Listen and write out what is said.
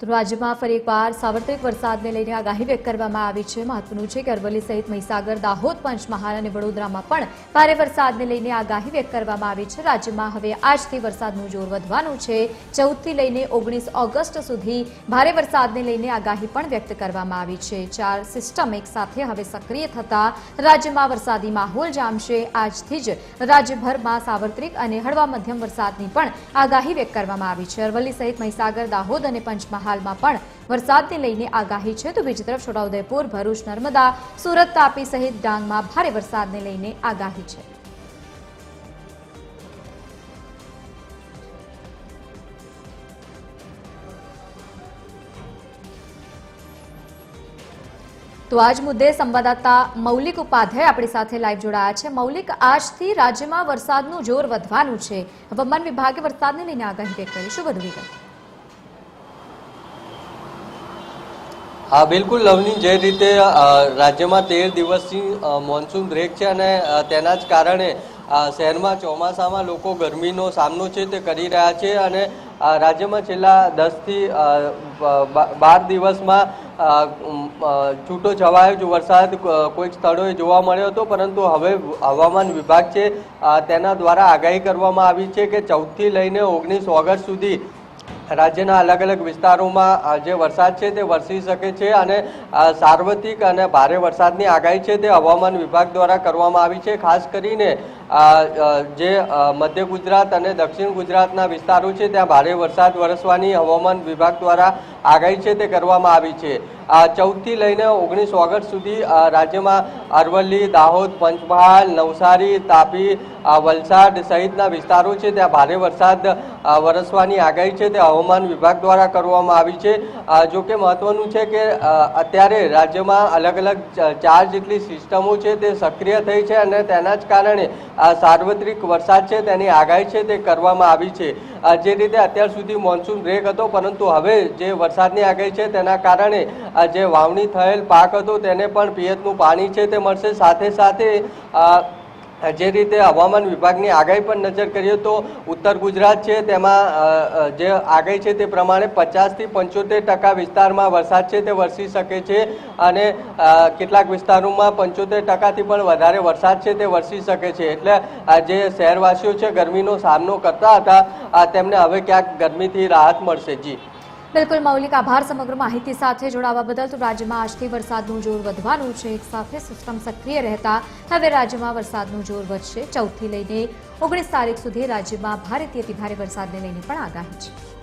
તો રાજ્યમાં ફરી એકવાર સાર્વત્રિક વરસાદને લઈને આગાહી વ્યક્ત કરવામાં આવી છે. મહત્વનું છે કે અરવલ્લી સહિત મહીસાગર, દાહોદ, પંચમહાલ અને વડોદરામાં પણ ભારે વરસાદને લઈને આગાહી વ્યક્ત કરવામાં આવી છે. રાજ્યમાં હવે આજથી વરસાદનું જોર વધવાનું છે. ચૌદથી લઈને ઓગણીસ ઓગસ્ટ સુધી ભારે વરસાદને લઈને આગાહી પણ વ્યક્ત કરવામાં આવી છે. ચાર સિસ્ટમ એકસાથે હવે સક્રિય થતા રાજ્યમાં વરસાદી માહોલ જામશે. આજથી જ રાજ્યભરમાં સાર્વત્રિક અને હળવા મધ્યમ વરસાદની પણ આગાહી વ્યક્ત કરવામાં આવી છે. અરવલ્લી સહિત મહીસાગર, દાહોદ અને પંચમહાલમાં પણ વરસાદને લઈને આગાહી છે. તો બીજી તરફ છોટાઉદેપુર, ભરૂચ, નર્મદા, સુરત, તાપી સહિત ડાંગમાં ભારે વરસાદને લઈને આગાહી છે. તો આજ મુદ્દે સંવાદદાતા મૌલિક ઉપાધ્યાય આપણી સાથે લાઈવ જોડાયા છે. મૌલિક, આજથી રાજ્યમાં વરસાદનું જોર વધવાનું છે. હવામાન વિભાગે વરસાદને લઈને આગાહી કરી. શું વધુ વિગત? હા, બિલકુલ, લવની જે રીતે રાજ્યમાં તેર દિવસથી મોન્સૂન બ્રેક છે અને તેના જ કારણે શહેરમાં ચોમાસામાં લોકો ગરમીનો સામનો છે તે કરી રહ્યા છે અને રાજ્યમાં છેલ્લા દસથી બાર દિવસમાં છૂટો છવાયો જ વરસાદ કોઈક સ્થળોએ જોવા મળ્યો હતો, પરંતુ હવે હવામાન વિભાગ છે તેના દ્વારા આગાહી કરવામાં આવી છે કે ચૌદથી લઈને ઓગણીસ ઓગસ્ટ સુધી રાજ્યના અલગ અલગ વિસ્તારોમાં જે વરસાદ છે તે વરસી શકે છે અને સાર્વત્રિક અને ભારે વરસાદની આગાહી છે તે હવામાન વિભાગ દ્વારા કરવામાં આવી છે. ખાસ કરીને જે મધ્ય ગુજરાત અને દક્ષિણ ગુજરાતના વિસ્તારો છે, ત્યાં ભારે વરસાદ વરસવાની હવામાન વિભાગ દ્વારા આગાહી છે તે કરવામાં આવી છે. ચૌદથી લઈને ઓગણીસ ઓગસ્ટ સુધી રાજ્યમાં અરવલ્લી, દાહોદ, પંચમહાલ, નવસારી, તાપી વલસાડ સહિતના વિસ્તારો છે, ત્યાં ભારે વરસાદ વરસવાની આગાહી છે તે હવામાન વિભાગ દ્વારા કરવામાં આવી છે. જો કે મહત્વનું છે કે અત્યારે રાજ્યમાં અલગ અલગ ચાર જેટલી સિસ્ટમો છે તે સક્રિય થઈ છે અને તેના જ કારણે સાર્વત્રિક વરસાદ છે, તેની આગાહી છે, તે કરવામાં આવી છે. જે રીતે અત્યાર સુધી મોન્સૂન બ્રેક હતો, પરંતુ હવે જે વરસાદની આગાહી છે, તેના કારણે જે વાવણી થયેલ પાક હતો, તેને પણ પિયતનું પાણી છે, તે મળશે. સાથે સાથે જે રીતે હવામાન વિભાગની આગાહી પર નજર કરીએ તો ઉત્તર ગુજરાત છે, તેમાં જે આગાહી છે તે પ્રમાણે પચાસથી પંચોતેર ટકા વિસ્તારમાં વરસાદ છે, તે વરસી શકે છે અને કેટલાક વિસ્તારોમાં પંચોતેર ટકાથી પણ વધારે વરસાદ છે, તે વરસી શકે છે. એટલે જે શહેરવાસીઓ છે, ગરમીનો સામનો કરતા હતા તેમને હવે ક્યાંક ગરમીથી રાહત મળશે. જી. બિલકુલ મૌલિક આભાર સમગ્ર માહિતી સાથે જોડાવા બદલ. તો રાજ્યમાં આજથી વરસાદનું જોર વધવાનું છે. એક સાથે સિસ્ટમ સક્રિય રહેતા હવે રાજ્યમાં વરસાદનું જોર વધશે. ચૌદથી લઈને ઓગણીસ તારીખ સુધી રાજ્યમાં ભારેથી અતિભારે વરસાદને લઈને પણ આગાહી છે.